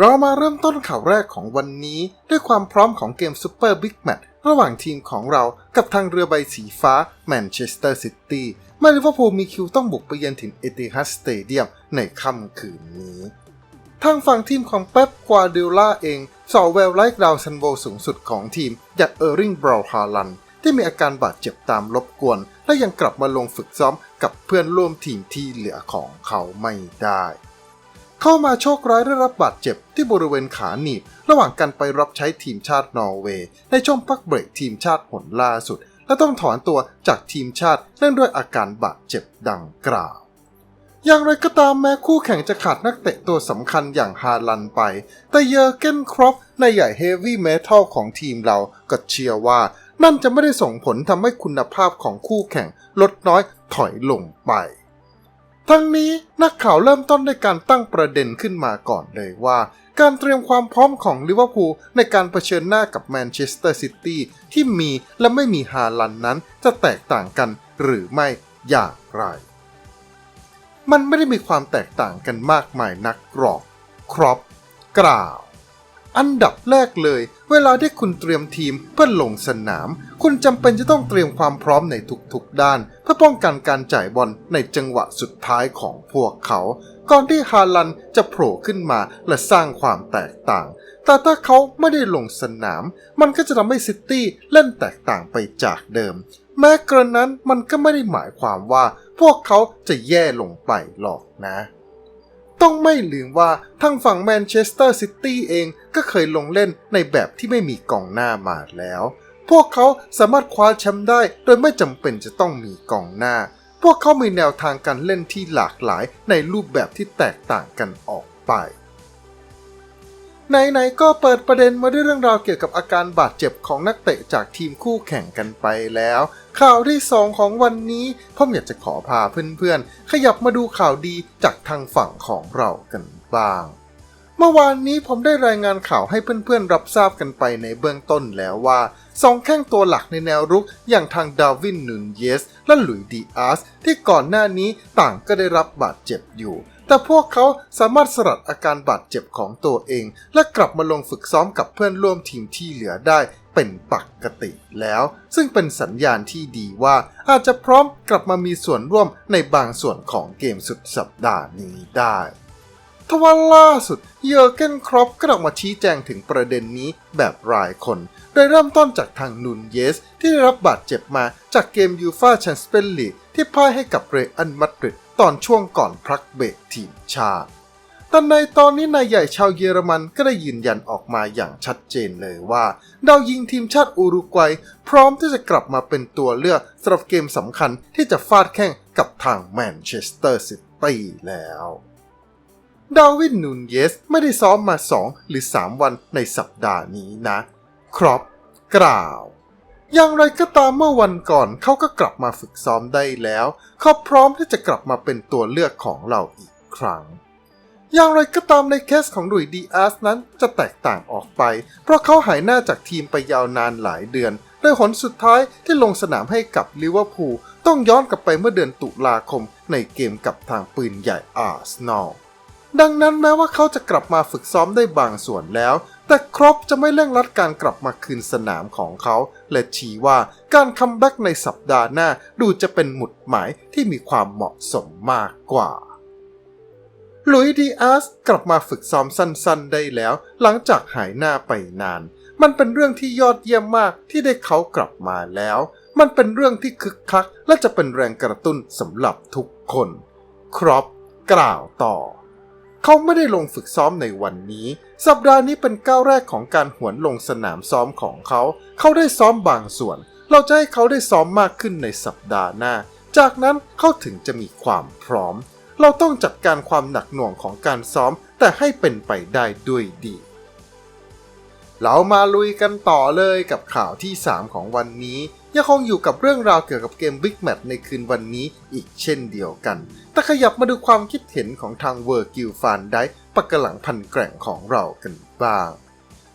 เรามาเริ่มต้นข่าวแรกของวันนี้ ด้วยความพร้อมของเกมซูเปอร์บิ๊กแมตช์ระหว่างทีมของเรากับทางเรือใบสีฟ้าแมนเชสเตอร์ซิตี้เมื่อลิเวอร์พูลมีคิวต้องบุกไปเยือนถิ่นเอติฮัดสเตเดียมในค่ำคืนนี้ ทางฝั่งทีมของเป๊ปกวาเดล่าเองสอแววไลค์ดาวซันโวสูงสุดของทีมอย่างเออร์ริงบราวฮาลันที่มีอาการบาดเจ็บตามรบกวน และยังกลับมาลงฝึกซ้อมกับเพื่อนร่วมทีมที่เหลือของเขาไม่ได้ เข้ามาโชคร้ายได้รับบาดเจ็บที่บริเวณขาหนีบ ระหว่างการไปรับใช้ทีมชาตินอร์เวย์ ในช่วงพักเบรกทีมชาติหนล่าสุด และต้องถอนตัวจากทีมชาติเนื่องด้วยอาการบาดเจ็บดังกล่าว อย่างไรก็ตามแม้คู่แข่งจะขาดนักเตะตัวสำคัญอย่างฮาลันไป แต่เยอร์เกนครอปในใหญ่เฮฟวี่เมทัลของทีมเราก็เชื่อว่านั่นจะไม่ได้ส่งผลทำให้คุณภาพของคู่แข่งลดน้อยถอยลงไป ทั้งนี้นักข่าวเริ่มต้นด้วยการตั้งประเด็นขึ้นมาก่อนเลยว่า การเตรียมความพร้อมของลิเวอร์พูลในการเผชิญหน้ากับแมนเชสเตอร์ซิตี้ที่มีและไม่มีฮาลันนั้นจะแตกต่างกันหรือไม่อย่างไร มันไม่ได้มีความแตกต่างกันมากมายนักหรอก ครอปกล่าว อันดับแรกเลย เวลาที่คุณเตรียมทีมเพื่อลงสนาม คุณจำเป็นจะต้องเตรียมความพร้อมในทุกๆด้าน เพื่อป้องกันการจ่ายบอลในจังหวะสุดท้ายของพวกเขา ก่อนที่ฮาลันจะโผล่ขึ้นมาและสร้างความแตกต่าง แต่ถ้าเขาไม่ได้ลงสนาม มันก็จะทำให้ซิตี้เล่นแตกต่างไปจากเดิม แม้กระนั้นมันก็ไม่ได้หมายความว่า พวกเขาจะแย่ลงไปหรอกนะ ต้องไม่ลืมว่าทางฝั่งแมนเชสเตอร์ซิตี้เองก็เคยลงเล่นในแบบที่ไม่มีกองหน้ามาแล้ว พวกเขาสามารถคว้าแชมป์ได้โดยไม่จำเป็นจะต้องมีกองหน้า พวกเขามีแนวทางการเล่นที่หลากหลายในรูปแบบที่แตกต่างกันออกไป ไหนๆก็เปิดประเด็นมาด้วยเรื่องราวเกี่ยวกับอาการบาดเจ็บของนักเตะจากทีมคู่แข่งกันไปแล้ว ข่าวที่สองของวันนี้ผมอยากจะขอพาเพื่อนๆ ขยับมาดูข่าวดีจากทางฝั่งของเรากันบ้าง เมื่อวานนี้ผมได้รายงานข่าวให้เพื่อนๆ รับทราบกันไปในเบื้องต้นแล้วว่าสองแข้งตัวหลักในแนวรุกอย่างทางดาวินนูนเยส และหลุยดีอาสที่ก่อนหน้านี้ต่างก็ได้รับบาดเจ็บอยู่ แต่พวกเขาสามารถสลัดอาการบาดเจ็บของตัวเอง และกลับมาลงฝึกซ้อมกับเพื่อนร่วมทีมที่เหลือได้เป็นปกติแล้ว ซึ่งเป็นสัญญาณที่ดีว่าอาจจะพร้อมกลับมามีส่วนร่วมในบางส่วนของเกมสุดสัปดาห์นี้ได้ทว่าล่าสุดเยอร์เกนครอปก็ออกมาชี้แจงถึงประเด็นนี้แบบรายคน โดยเริ่มต้นจากทางนูนเยส ที่ได้รับบาดเจ็บมาจากเกมยูฟาแชมเปี้ยนลีกที่พ่ายให้กับเรอัลมาดริด ตอนช่วงก่อนพักเบรกทีมชาติแต่ในตอนนี้นายใหญ่ชาวเยอรมันก็ได้ยืนยันออกมาอย่างชัดเจนเลยว่า ดาวยิงทีมชาติอุรุกวัย พร้อมที่จะกลับมาเป็นตัวเลือกสำหรับเกมสำคัญที่จะฟาดแข้งกับทางแมนเชสเตอร์ซิตี้แล้ว ดาวินนูนเยสไม่ได้ซ้อมมา 2 หรือ 3 วันในสัปดาห์นี้นะ ครอปกล่าว อย่างไรก็ตามเมื่อวันก่อนเขาก็กลับมาฝึกซ้อมได้แล้ว เขาพร้อมที่จะกลับมาเป็นตัวเลือกของเราอีกครั้ง อย่างไรก็ตามในเคสของดุยดีอาสนั้นจะแตกต่างออกไป เพราะเขาหายหน้าจากทีมไปยาวนานหลายเดือนโดยหนสุดท้ายที่ลงสนามให้กับลิเวอร์พูลต้องย้อนกลับไปเมื่อเดือนตุลาคมในเกมกับทางปืนใหญ่อาร์เซนอลดังนั้นแม้ว่าเขาจะกลับมาฝึกซ้อมได้บางส่วนแล้ว แต่ครบจะไม่เร่งรัดการกลับมาคืนสนามของเขา และชี้ว่าการคัมแบ็กในสัปดาห์หน้าดูจะเป็นหมุดหมายที่มีความเหมาะสมมากกว่าลุยดีอาสกลับมาฝึกซ้อมสั้นๆ ได้แล้ว หลังจากหายหน้าไปนาน มันเป็นเรื่องที่ยอดเยี่ยมมากที่ได้เขากลับมาแล้ว มันเป็นเรื่องที่คึกคัก และจะเป็นแรงกระตุ้นสำหรับทุกคน ครอปกล่าวต่อ เขาไม่ได้ลงฝึกซ้อมในวันนี้ สัปดาห์นี้เป็นก้าวแรกของการหวนลงสนามซ้อมของเขา เขาได้ซ้อมบางส่วน เราจะให้เขาได้ซ้อมมากขึ้นในสัปดาห์หน้า จากนั้นเขาถึงจะมีความพร้อม เราต้องจัดการความหนักหน่วงของการซ้อมแต่ให้เป็นไปได้ด้วยดี เรามาลุยกันต่อเลยกับข่าวที่ 3 ของวันนี้ ยังคงอยู่กับเรื่องราวเกี่ยวกับเกม Big Match ในคืนวันนี้อีกเช่นเดียวกัน แต่ขยับมาดูความคิดเห็นของทางเวอร์กิลฟานได้ปักกะหลังพันแกร่งของเรากันบ้าง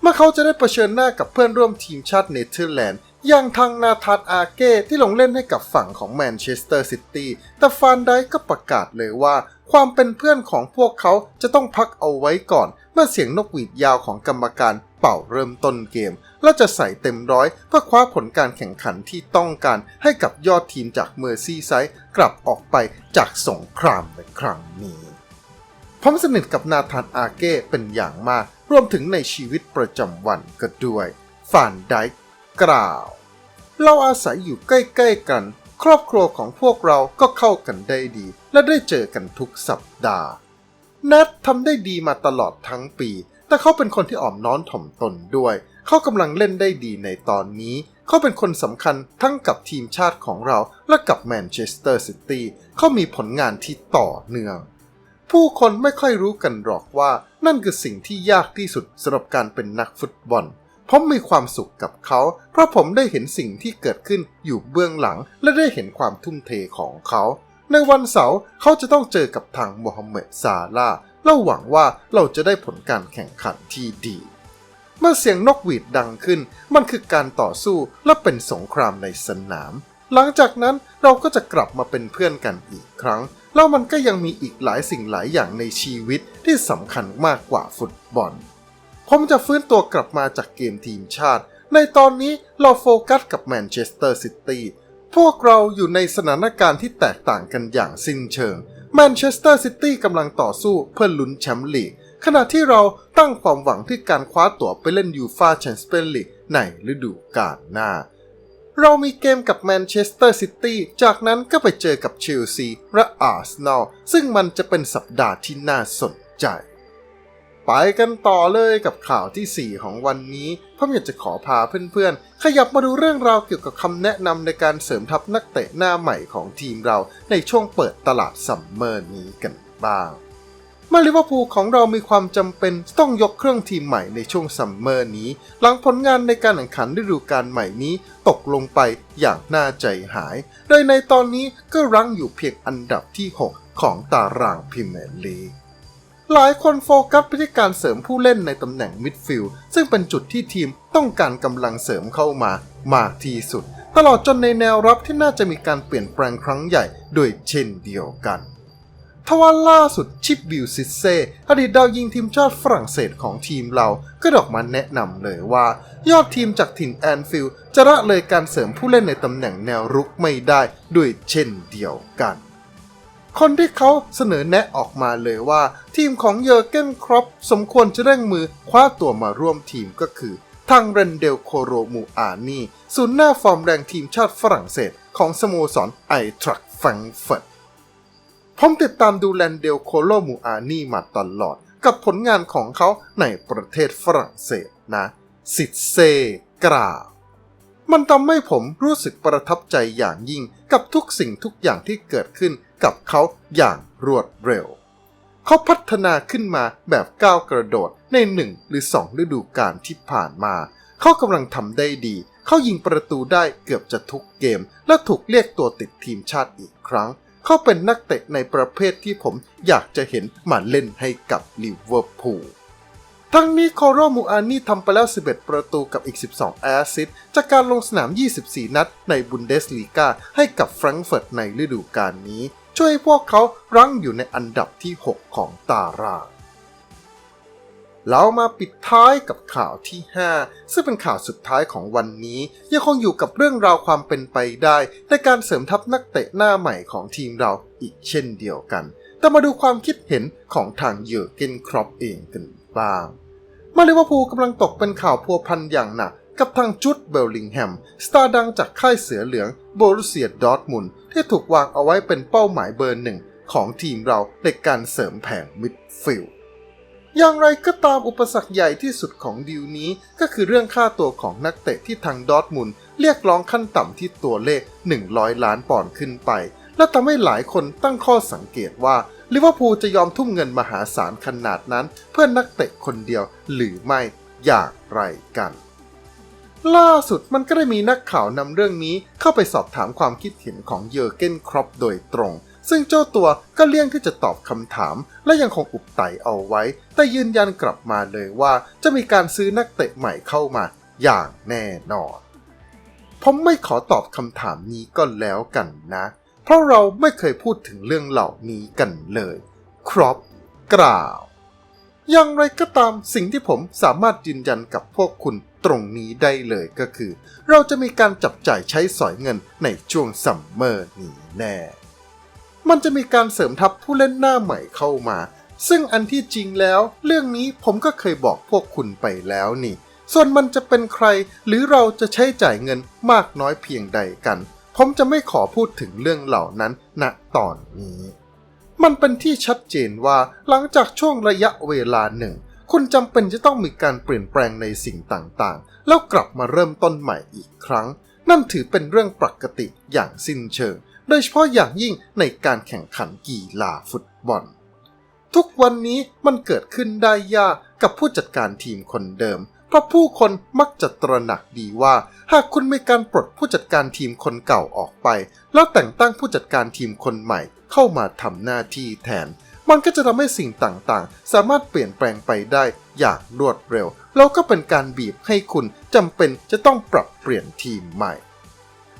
เมื่อเขาจะได้เผชิญหน้ากับเพื่อนร่วมทีมชาติเนเธอร์แลนด์อย่างทางนาธานอาเก้ที่ลงเล่นให้กับฝั่งของแมนเชสเตอร์ซิตี้แต่ฟานไดก็ประกาศเลยว่า ความเป็นเพื่อนของพวกเขาจะต้องพักเอาไว้ก่อน เมื่อเสียงนกหวีดยาวของกรรมการเป่าเริ่มต้นเกม และจะใส่เต็มร้อยเพื่อคว้าผลการแข่งขันที่ต้องการให้กับยอดทีมจากเมอร์ซี่ไซด์กลับออกไปจากสงครามในครั้งนี้ผมสนิทกับนาธานอาเก้เป็นอย่างมาก รวมถึงในชีวิตประจำวันก็ด้วยฟานไดกล่าว เราอาศัยอยู่ใกล้ๆกัน ครอบครัวของพวกเราก็เข้ากันได้ดี และได้เจอกันทุกสัปดาห์แนททำได้ดีมาตลอดทั้งปี แต่เขาเป็นคนที่อ่อมน้อมถ่อมตนด้วย เขากำลังเล่นได้ดีในตอนนี้ เขาเป็นคนสำคัญทั้งกับทีมชาติของเราและกับแมนเชสเตอร์ซิตี้ เขามีผลงานที่ต่อเนื่อง ผู้คนไม่ค่อยรู้กันหรอกว่านั่นคือสิ่งที่ยากที่สุดสำหรับการเป็นนักฟุตบอล ผมมีความสุขกับเขา เพราะผมได้เห็นสิ่งที่เกิดขึ้นอยู่เบื้องหลัง และได้เห็นความทุ่มเทของเขา ในวันเสาร์เขาจะต้องเจอกับทางโมฮัมเหม็ดซาลาห์และหวังว่าเราจะได้ผลการแข่งขันที่ดี เมื่อเสียงนกหวีดดังขึ้น มันคือการต่อสู้และเป็นสงครามในสนาม หลังจากนั้นเราก็จะกลับมาเป็นเพื่อนกันอีกครั้ง แล้วมันก็ยังมีอีกหลายสิ่งหลายอย่างในชีวิตที่สำคัญมากกว่าฟุตบอล ผมจะฟื้นตัวกลับมาจากเกมทีมชาติ ในตอนนี้เราโฟกัสกับแมนเชสเตอร์ซิตี้ พวกเราอยู่ในสถานการณ์ที่แตกต่างกันอย่างสิ้นเชิง แมนเชสเตอร์ซิตี้กำลังต่อสู้เพื่อลุ้นแชมป์ลีก ขณะที่เราตั้งความหวังที่การคว้าตั๋วไปเล่นยูฟาแชมเปี้ยนลีกในฤดูกาลหน้า เรามีเกมกับแมนเชสเตอร์ซิตี้จากนั้นก็ไปเจอกับเชลซีและอาร์เซนอลซึ่งมันจะเป็นสัปดาห์ที่น่าสนใจ ไปกันต่อเลยกับข่าวทีสี่ 4 ของวันนี้ผมอยากจะขอพาเพื่อนๆ ขยับมาดูเรื่องราวเกี่ยวกับคำแนะนำในการเสริมทัพนักเตะหน้าใหม่ของทีมเราในช่วงเปิดตลาดซัมเมอร์นี้กันบ้างมื่อลิเวอร์พูลของเรามีความจำเป็นต้องยกเครื่องทีมใหม่ในช่วงซัมเมอร์นี้ หลังผลงานในการแข่งขันฤดูกาลใหม่นี้ตกลงไปอย่างน่าใจหาย โดยในตอนนี้ก็รั้งอยู่เพียงอันดับที่ 6 ของตารางพรีเมียร์ลีก หลายคนโฟกัสไปที่การเสริมผู้เล่นในตำแหน่งมิดฟิลด์ซึ่งเป็นจุดที่ทีมต้องการกำลังเสริมเข้ามามากที่สุด ตลอดจนในแนวรับที่น่าจะมีการเปลี่ยนแปลงครั้งใหญ่โดยเช่นเดียวกันทว่าล่าสุดชิปบิลซิเซอดีตดาวยิงทีมชาติฝรั่งเศสของทีมเราก็ดออกมาแนะนำเลยว่า ยอดทีมจากถิ่นแอนฟิลจะละเลยการเสริมผู้เล่นในตำแหน่งแนวรุกไม่ได้ด้วยเช่นเดียวกัน คนที่เขาเสนอแนะออกมาเลยว่า ทีมของเยอร์เกนครอปสมควรจะเร่งมือคว้าตัวมาร่วมทีมก็คือ ทางเรนเดลโคโรมูอานีศูนย์หน้าฟอร์มแรงทีมชาติฝรั่งเศส ของสโมสรไอทรักฟรงเฟิร์ตผมติดตามดูแลนเดลโคโลมูอานี่มาตลอด กับผลงานของเขาในประเทศฝรั่งเศสนะสิทเซกล่าวมันทำให้ผมรู้สึกประทับใจอย่างยิ่งกับทุกสิ่งทุกอย่างที่เกิดขึ้น กับเขาอย่างรวดเร็ว เขาพัฒนาขึ้นมาแบบก้าวกระโดดในหนึ่งหรือสองฤดูกาลที่ผ่านมา เขากำลังทำได้ดี เขายิงประตูได้เกือบจะทุกเกม และถูกเรียกตัวติดทีมชาติอีกครั้ง เขาเป็นนักเตะในประเภทที่ผมอยากจะเห็นมาเล่นให้กับลิเวอร์พูลทั้งนี้โคโรมูอานี่ทำไปแล้ว 11 ประตูกับอีก 12 แอสซิสจากการลงสนาม 24 นัดในบุนเดสลีกาให้กับแฟรงก์เฟิร์ตในฤดูกาลนี้ ช่วยให้พวกเขารั้งอยู่ในอันดับที่ 6 ของตาราง เรามาปิดท้ายกับข่าวที่ 5 ซึ่งเป็นข่าวสุดท้ายของวันนี้ ยังคงอยู่กับเรื่องราวความเป็นไปได้ ในการเสริมทัพนักเตะหน้าใหม่ของทีมเราอีกเช่นเดียวกัน แต่มาดูความคิดเห็นของทางเยอร์เกนครอปเองกันบ้าง มาเลวอร์พูกำลังตกเป็นข่าวพัวพันอย่างหนัก กับทางจุดเบลลิงแฮม สตาร์ดังจากค่ายเสือเหลืองโบรุเซียดอร์ทมุนที่ถูกวางเอาไว้เป็นเป้าหมายเบอร์หนึ่งของทีมเราในการเสริมแผงมิดฟิลด์อย่างไรก็ตามอุปสรรคใหญ่ที่สุดของดีลนี้ก็คือเรื่องค่าตัวของนักเตะที่ทางดอร์ทมุนเรียกร้องขั้นต่ำที่ตัวเลข 100 ล้านปอนด์ขึ้นไป และทำให้หลายคนตั้งข้อสังเกตว่าลิเวอร์พูลจะยอมทุ่มเงินมหาศาลขนาดนั้น เพื่อนักเตะคนเดียวหรือไม่อย่างไรกัน ล่าสุดมันก็ได้มีนักข่าวนำเรื่องนี้เข้าไปสอบถามความคิดเห็นของเยอร์เกนครอปโดยตรง ซึ่งเจ้าตัวก็เลี่ยงที่จะตอบคำถาม และยังคงอุบไตเอาไว้ แต่ยืนยันกลับมาเลยว่าจะมีการซื้อนักเตะใหม่เข้ามาอย่างแน่นอนผมไม่ขอตอบคำถามนี้ก็แล้วกันนะ เพราะเราไม่เคยพูดถึงเรื่องเหล่านี้กันเลย ครอปกล่าว อย่างไรก็ตามสิ่งที่ผมสามารถยืนยันกับพวกคุณตรงนี้ได้เลยก็คือ เราจะมีการจับจ่ายใช้สอยเงินในช่วงซัมเมอร์นี้แน่ มันจะมีการเสริมทัพผู้เล่นหน้าใหม่เข้ามา ซึ่งอันที่จริงแล้ว เรื่องนี้ผมก็เคยบอกพวกคุณไปแล้วนี่ ส่วนมันจะเป็นใคร หรือเราจะใช้จ่ายเงินมากน้อยเพียงใดกัน ผมจะไม่ขอพูดถึงเรื่องเหล่านั้นณตอนนี้ มันเป็นที่ชัดเจนว่าหลังจากช่วงระยะเวลาหนึ่ง คุณจำเป็นจะต้องมีการเปลี่ยนแปลงในสิ่งต่างๆ แล้วกลับมาเริ่มต้นใหม่อีกครั้ง นั่นถือเป็นเรื่องปกติอย่างสิ้นเชิง โดยเฉพาะอย่างยิ่งในการแข่งขันกีฬาฟุตบอล ทุกวันนี้มันเกิดขึ้นได้ยากกับผู้จัดการทีมคนเดิม เพราะผู้คนมักจะตระหนักดีว่า หากคุณมีการปลดผู้จัดการทีมคนเก่าออกไป แล้วแต่งตั้งผู้จัดการทีมคนใหม่เข้ามาทำหน้าที่แทน มันก็จะทำให้สิ่งต่างๆ สามารถเปลี่ยนแปลงไปได้อย่างรวดเร็ว แล้วก็เป็นการบีบให้คุณจำเป็นจะต้องปรับเปลี่ยนทีมใหม่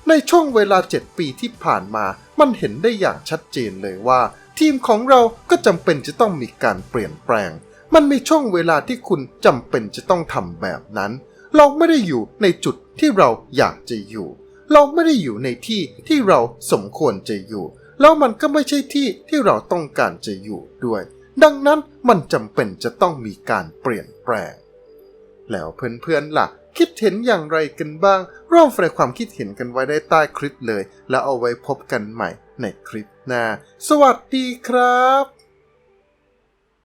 ในช่วงเวลา 7 ปีที่ผ่านมา มันเห็นได้อย่างชัดเจนเลยว่า ทีมของเราก็จำเป็นจะต้องมีการเปลี่ยนแปลง มันมีช่วงเวลาที่คุณจำเป็นจะต้องทำแบบนั้น เราไม่ได้อยู่ในจุดที่เราอยากจะอยู่ เราไม่ได้อยู่ในที่ที่เราสมควรจะอยู่ แล้วมันก็ไม่ใช่ที่ที่เราต้องการจะอยู่ด้วย ดังนั้นมันจำเป็นจะต้องมีการเปลี่ยนแปลง แล้วเพื่อนๆล่ะคิดเห็นอย่างไรกันบ้าง ร่วมแสดงความคิดเห็นกันไว้ได้ใต้คลิปเลย แล้วเอาไว้พบกันใหม่ในคลิปหน้า สวัสดีครับ